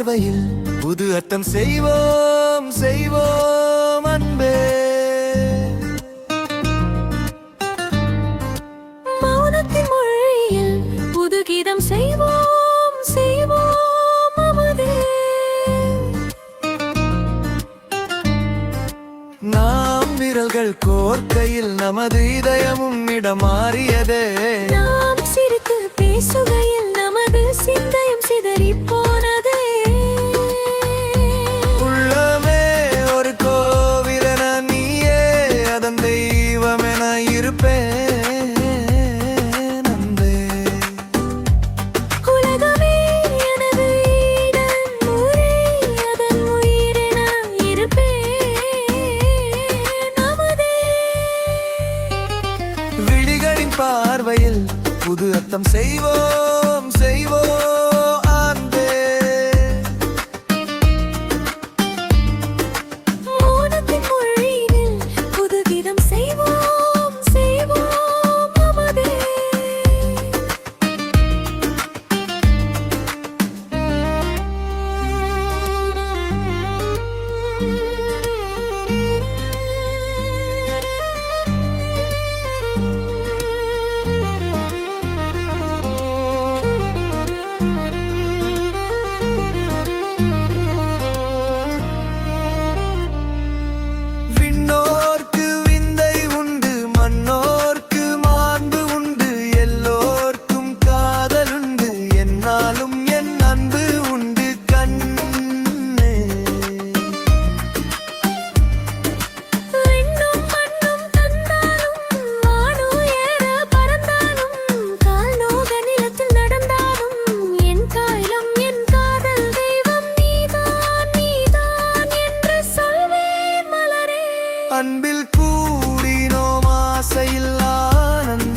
பார்வையில் புது அர்த்தம் செய்வோம் செய்வோம் அன்பே. மௌனத்தின் மொழியில் புது கீதம் செய்வோம் செய்வோம் அமுதே. நாம் விரல்கள் கோர்க்கையில் நமது இதயமும் இடமாறியதே பார்வையில் புது அர்த்தம் செய்வோம் செய்வோம்.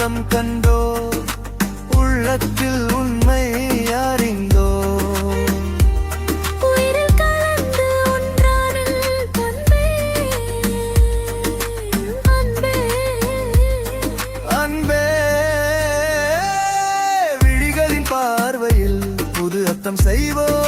ஆனந்தம் கண்டோ? உள்ளத்தில் உண்மை அறிந்தோ? அன்பே. விழிகளின் பார்வையில் புது அர்த்தம் செய்வோம்.